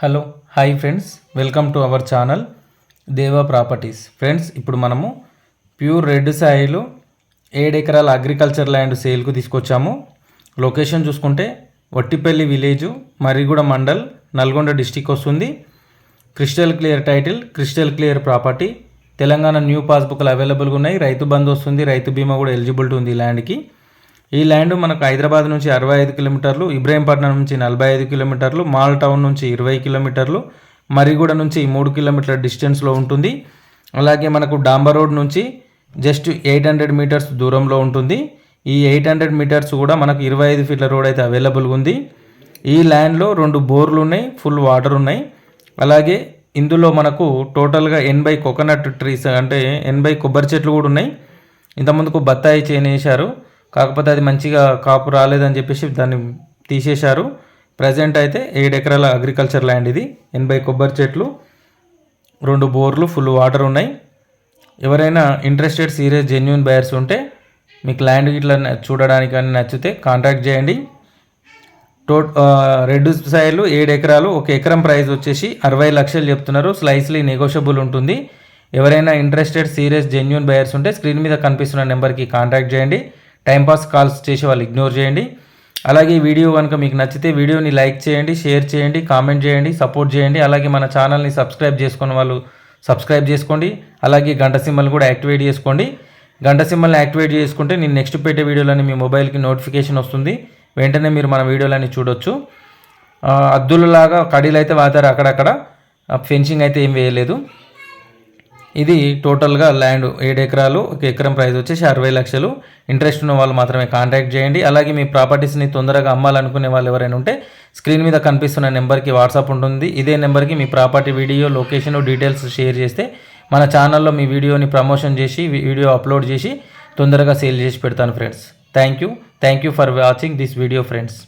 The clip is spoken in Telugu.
Hello hi friends. Welcome to our channel Deva properties. Friends ఇప్పుడు మనము ప్యూర్ రెడ్ సాయిలు ఏడు ఎకరాల అగ్రికల్చర్ ల్యాండ్ సేల్కు తీసుకొచ్చాము. లొకేషన్ చూసుకుంటే వట్టిపల్లి విలేజు మరిగూడ మండల్ నల్గొండ డిస్టిక్ వస్తుంది. Crystal clear title crystal clear property. Telangana new పాస్బుక్లు అవైలబుల్గా ఉన్నాయి. రైతు బంధు వస్తుంది రైతు బీమా కూడా ఎలిజిబిలిటీ ఉంది ల్యాండ్కి. ఈ ల్యాండ్ మనకు హైదరాబాద్ నుంచి అరవై ఐదు కిలోమీటర్లు ఇబ్రాహీంపట్నం నుంచి నలభై ఐదు కిలోమీటర్లు మాల్ టౌన్ నుంచి ఇరవై కిలోమీటర్లు మరిగూడ నుంచి మూడు కిలోమీటర్ల డిస్టెన్స్లో ఉంటుంది. అలాగే మనకు డాంబర్ రోడ్ నుంచి జస్ట్ ఎయిట్ హండ్రెడ్ మీటర్స్ దూరంలో ఉంటుంది. ఈ ఎయిట్ హండ్రెడ్ మీటర్స్ కూడా మనకు ఇరవై ఐదు ఫీట్ల రోడ్ అయితే అవైలబుల్గా ఉంది. ఈ ల్యాండ్లో రెండు బోర్లు ఉన్నాయి ఫుల్ వాటర్ ఉన్నాయి. అలాగే ఇందులో మనకు టోటల్గా ఎనభై కోకోనట్ ట్రీస్ అంటే ఎనభై కొబ్బరి చెట్లు కూడా ఉన్నాయి. ఇంతకుముందుకు బత్తాయి చేను కాకపోతే అది మంచిగా కాపు రాలేదని చెప్పేసి దాన్ని తీసేశారు. ప్రజెంట్ అయితే ఏడు ఎకరాల అగ్రికల్చర్ ల్యాండ్ ఇది. ఎనభై కొబ్బరి చెట్లు రెండు బోర్లు ఫుల్ వాటర్ ఉన్నాయి. ఎవరైనా ఇంట్రెస్టెడ్ సీరియస్ జెన్యున్ బయర్స్ ఉంటే మీకు ల్యాండ్ ఇట్లా చూడడానికి అని నచ్చితే కాంటాక్ట్ చేయండి. టో రెడ్ సైడ్లు ఏడు ఎకరాలు ఒక ఎకరం ప్రైస్ వచ్చేసి అరవై లక్షలు చెప్తున్నారు. స్లైస్లీ నెగోషియబుల్ ఉంటుంది. ఎవరైనా ఇంట్రెస్టెడ్ సీరియస్ జెన్యున్ బయర్స్ ఉంటే స్క్రీన్ మీద కనిపిస్తున్న నెంబర్కి కాంటాక్ట్ చేయండి. టైంపాస్ కాల్స్ చేసి వాళ్ళు ఇగ్నోర్ చేయండి. అలాగే వీడియో కనుక మీకు నచ్చితే వీడియోని లైక్ చేయండి షేర్ చేయండి కామెంట్ చేయండి సపోర్ట్ చేయండి. అలాగే మన ఛానల్ని సబ్స్క్రైబ్ చేసుకున్న వాళ్ళు సబ్స్క్రైబ్ చేసుకోండి. అలాగే గంట సింబల్ కూడా యాక్టివేట్ చేసుకోండి. గంట సింబల్ని యాక్టివేట్ చేసుకుంటే నేను నెక్స్ట్ పెట్టే వీడియోలని మీ మొబైల్కి నోటిఫికేషన్ వస్తుంది. వెంటనే మీరు మన వీడియోలన్నీ చూడొచ్చు. ఆ, అద్దులలాగా కడీలు అయితే వాతారు అక్కడక్కడ. ఫెన్సింగ్ అయితే ఏం వేయలేదు. ఇది టోటల్గా ల్యాండ్ ఏడు ఎకరాలు ఒక ఎకరం ప్రైస్ వచ్చేసి అరవై లక్షలు. ఇంట్రెస్ట్ ఉన్న వాళ్ళు మాత్రమే కాంటాక్ట్ చేయండి. అలాగే మీ ప్రాపర్టీస్ని తొందరగా అమ్మాలనుకునే వాళ్ళు ఎవరైనా ఉంటే స్క్రీన్ మీద కనిపిస్తున్న నెంబర్కి వాట్సాప్ ఉంటుంది. ఇదే నెంబర్కి మీ property video location details share చేస్తే మన ఛానల్లో మీ వీడియోని ప్రమోషన్ చేసి వీడియో అప్లోడ్ చేసి తొందరగా సేల్ చేసి పెడతాను friends. Thank you. Thank you for watching this video friends.